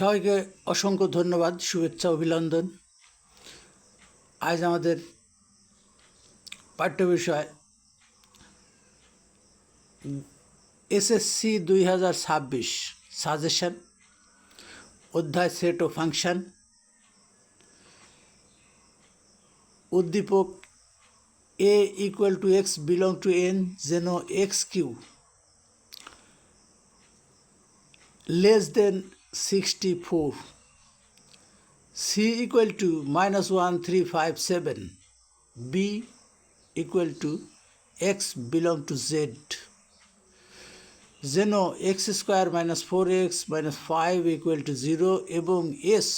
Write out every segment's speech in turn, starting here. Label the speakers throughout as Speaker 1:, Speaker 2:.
Speaker 1: সবাইকে অসংখ্য ধন্যবাদ, শুভেচ্ছা, অভিনন্দন। আজ আমাদের পাঠ্য বিষয় এসএসসি দুই হাজার ছাব্বিশ সাজেশন, অধ্যায় সেট ও ফাংশন। উদ্দীপক A equal to x belong to N যেন x cube less than 64 c equal to minus 1357 b equal to x belong to z. যেন x square minus four x minus five equal to zero এবং S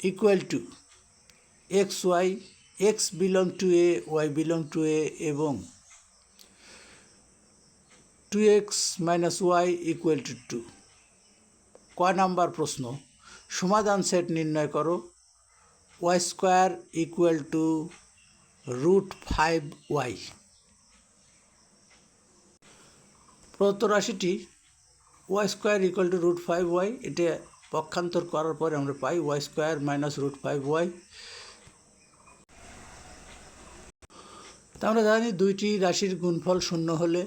Speaker 1: equal to x y x belong to A y belong to A এবং two x minus y equal to two ক number প্রশ্ন, সমাধান সেট নির্ণয় করো। Y square equal to root five y. প্রদত্ত রাশিটি y square equal to root five y, এটা পক্ষান্তর করার পরে আমরা পাই y square minus root five y. তা আমরা জানি দুইটি রাশির গুণফল শূন্য হলে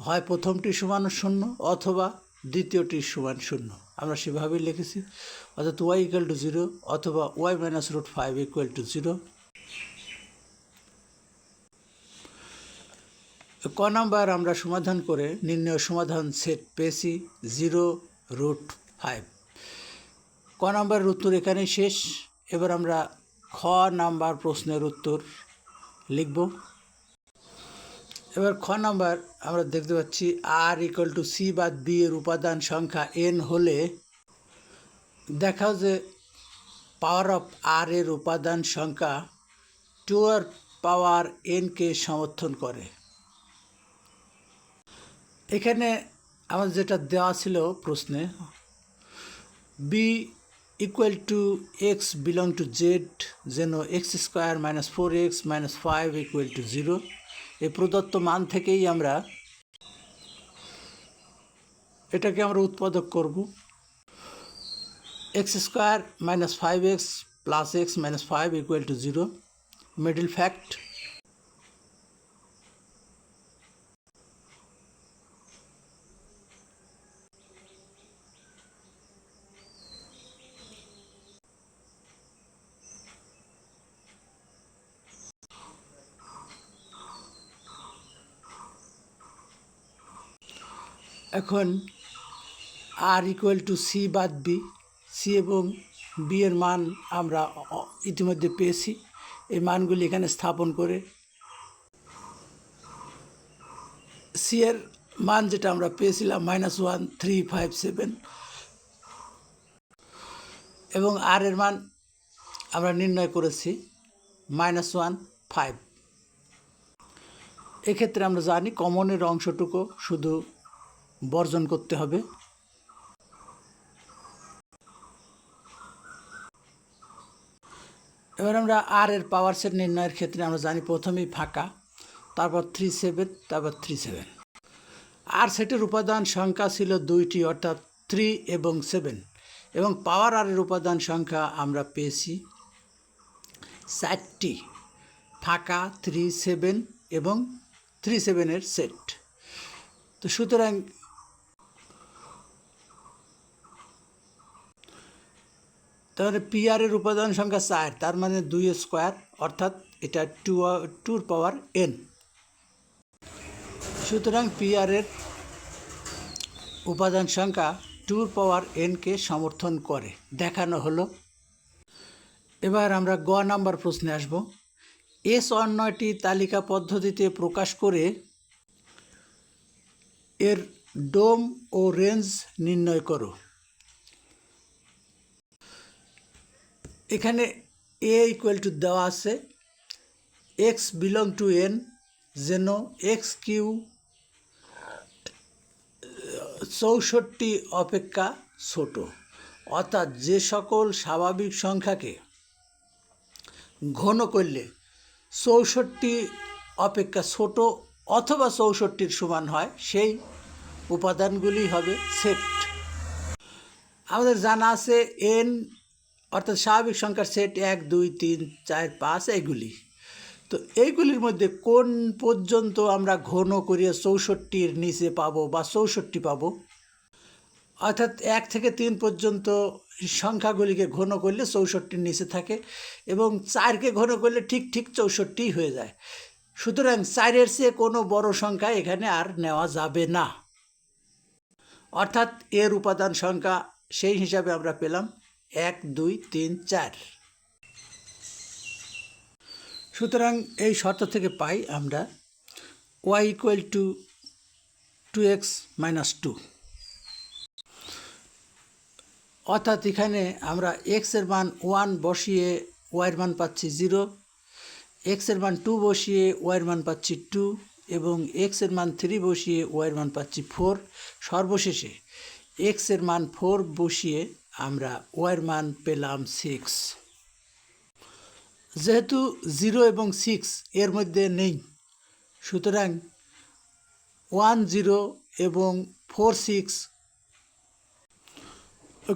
Speaker 1: হয় প্রথমটি সমান শূন্য অথবা দ্বিতীয়টি সমান শূন্য। আমরা সেভাবেই লিখেছি। অর্থাৎ ওয়াই ইকুয়াল টু জিরো অথবা y minus root five equal to zero ক নাম্বার আমরা সমাধান করে নির্ণয় সমাধান সেট পেয়েছি জিরো রুট ফাইভ ক নাম্বারের উত্তর এখানেই শেষ। এবার আমরা খ নাম্বার প্রশ্নের উত্তর লিখব। এবার খ নাম্বার আমরা দেখতে পাচ্ছি আর ইকুয়াল টু সি বাদ বি এর উপাদান সংখ্যা এন হলে দেখাও যে পাওয়ার অফ আর এর উপাদান সংখ্যা টু আর পাওয়ার এনকে সমর্থন করে। এখানে আমাদের যেটা দেওয়া ছিল প্রশ্নে B equal to x belong to Z যেন x square minus four x minus five equal to zero এই প্রদত্ত মান থেকেই আমরা এটাকে আমরা উৎপাদক করব। X square minus five x plus x minus five equal to zero. Middle fact এখন আর ইকুয়াল টু সি বাদ বি সি এবং বি এর মান আমরা ইতিমধ্যে পেয়েছি। এই মানগুলি এখানে স্থাপন করে সি এর মান যেটা আমরা পেয়েছিলাম minus one three five seven এবং আর এর মান আমরা নির্ণয় করেছি মাইনাস ওয়ান ফাইভ এক্ষেত্রে আমরা জানি কমনের অংশটুকু শুধু বর্জন করতে হবে। এবার আমরা আর এর পাওয়ার সেট নির্ণয়ের ক্ষেত্রে আমরা জানি প্রথমেই ফাঁকা, তারপর থ্রি সেভেন তারপর থ্রি সেভেন আর সেটের উপাদান সংখ্যা ছিল দুইটি, অর্থাৎ থ্রি এবং সেভেন এবং পাওয়ার আরের উপাদান সংখ্যা আমরা পেয়েছি চারটি, ফাঁকা থ্রি সেভেন এবং থ্রি সেভেনের সেট তো সুতরাং তাহলে পিআরের উপাদান সংখ্যা চার, তার মানে দুই স্কোয়ার অর্থাৎ এটা টু টুর পাওয়ার এন সুতরাং পিআরের উপাদান সংখ্যা টুর পাওয়ার এনকে সমর্থন করে। দেখানো হলো। এবার আমরা গ নাম্বার প্রশ্নে আসব। এস অন্যটি তালিকা পদ্ধতিতে প্রকাশ করে এর ডোম ও রেঞ্জ নির্ণয় করো। এখানে এ ইকুয়াল টু দেওয়া আছে। এক্স বিলং টু এন যেন এক্স কিউ চৌষট্টি অপেক্ষা ছোট। অর্থাৎ যে সকল স্বাভাবিক সংখ্যাকে ঘন করলে চৌষট্টি অপেক্ষা ছোট অথবা চৌষট্টির সমান হয়, সেই উপাদানগুলি হবে সেট আমাদের জানা আছে এন অর্থাৎ স্বাভাবিক সংখ্যার সেট এক, দুই, তিন, চার, পাঁচ, এইগুলি। তো এইগুলির মধ্যে কোন পর্যন্ত আমরা ঘন করিয়ে চৌষট্টির নিচে পাবো বা চৌষট্টি পাবো? অর্থাৎ এক থেকে তিন পর্যন্ত সংখ্যাগুলিকে ঘন করলে চৌষট্টির নিচে থাকে এবং চারকে ঘন করলে ঠিক ঠিক চৌষট্টি হয়ে যায়। সুতরাং চারের চেয়ে কোনো বড় সংখ্যা এখানে আর নেওয়া যাবে না। অর্থাৎ এর উপাদান সংখ্যা সেই হিসাবে আমরা পেলাম। এক, দুই, তিন, চার। সুতরাং এই শর্ত থেকে পাই আমরা y equal to two x minus two অর্থাৎ এখানে আমরা এক্সের মান ওয়ান বসিয়ে ওয়াইয়ের মান পাচ্ছি জিরো এক্সের মান টু বসিয়ে ওয়াইয়ের মান পাচ্ছি টু এবং এক্সের মান থ্রি বসিয়ে ওয়াইয়ের মান পাচ্ছি ফোর সর্বশেষে এক্সের মান ফোর বসিয়ে আমরা ওয়াইয়ের মান পেলাম সিক্স যেহেতু জিরো এবং সিক্স এর মধ্যে নেই, সুতরাং ওয়ান জিরো এবং ফোর সিক্স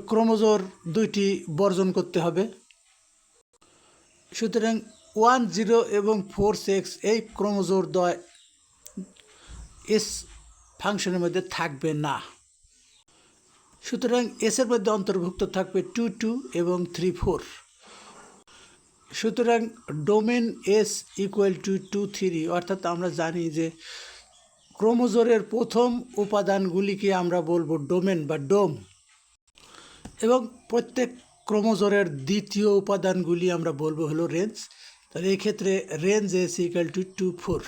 Speaker 1: ক্রোমোজোর দুইটি বর্জন করতে হবে। সুতরাং ওয়ান জিরো এবং ফোর সিক্স এই ক্রোমোজোর দয় এস ফাংশনের মধ্যে থাকবে না। সুতরাং এসের মধ্যে অন্তর্ভুক্ত থাকবে টু টু এবং থ্রি ফোর। সুতরাং domain S equal to two three, অর্থাৎ আমরা জানি যে ক্রোমোজোরের প্রথম উপাদানগুলিকে আমরা বলব ডোমেন বা ডোম। এবং প্রত্যেক ক্রোমোজোরের দ্বিতীয় উপাদানগুলি আমরা বলব হলো রেঞ্জ। তাহলে এই ক্ষেত্রে range S equal to two four.